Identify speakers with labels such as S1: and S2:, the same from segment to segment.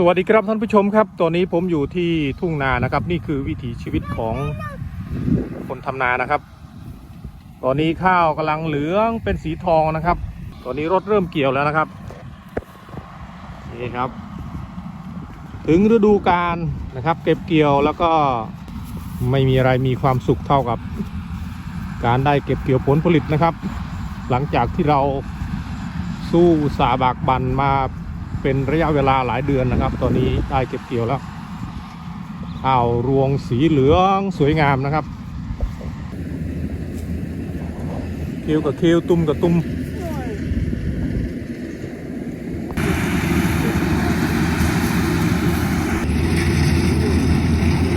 S1: สวัสดีครับท่านผู้ชมครับ ตอนนี้ผมอยู่ที่ทุ่งนานะครับ นี่คือวิถีชีวิตของคนทำนานะครับ ตอนนี้ข้าวกำลังเหลืองเป็นสีทองนะครับ ตอนนี้รถเริ่มเกี่ยวแล้วนะครับนี่ครับ ถึงฤดูกาลนะครับ เก็บเกี่ยวแล้วก็ไม่มีอะไรมีความสุขเท่ากับ การได้เก็บเกี่ยวผลผลิตนะครับ หลังจากที่เราสู้สาบากบันมา เป็นระยะเวลาหลายเดือนนะครับ ตอนนี้ได้เก็บเกี่ยวแล้วข้าวรวงสีเหลืองสวยงามนะครับเคียวกับเคียวตุ้มกับตุ้ม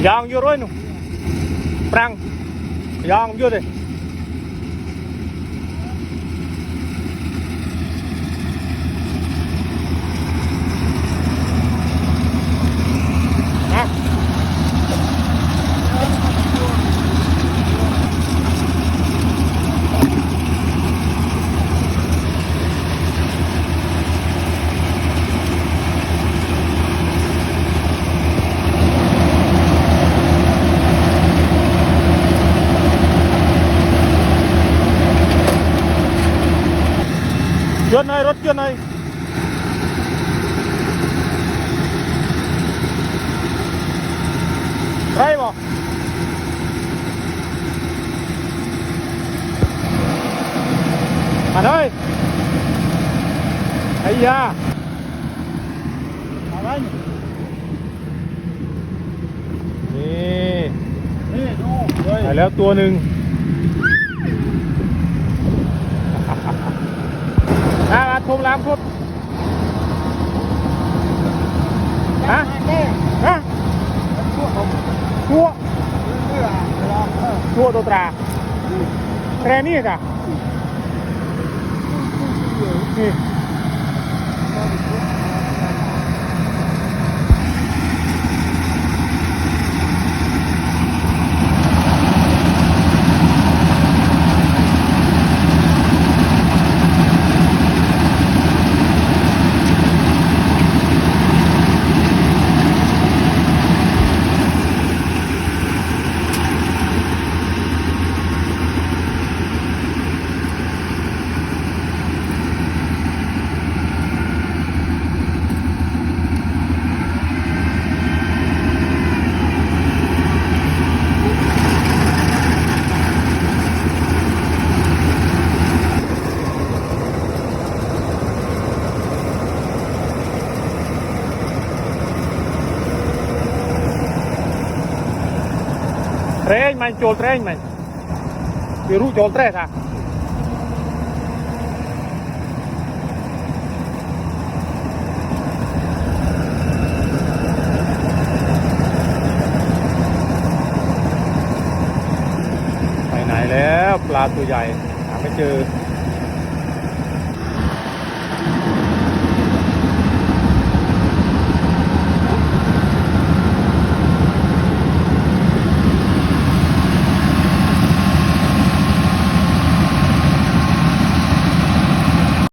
S1: ยางอยู่ร้อยหนุ่มปรังยางอยู่เลย นะ ยนต์หน่อยรถยนต์หน่อยไรบ่มาเลยไอ้ยาอะไรนี่
S2: นี่ดูเลย
S1: ได้แล้วตัวหนึ่ง โคมาทุมลามพุดฮะฮะ
S2: ชั่วผม
S1: ชั่ว
S2: เมื่อเวลาเออ
S1: ชั่วตัวตราแค่นี้จ้ะนี่ เทรนมันโจลเทรนมันคือรู้โจลเทรนค่ะไปไหนแล้วปลาตัวใหญ่หาไม่เจอ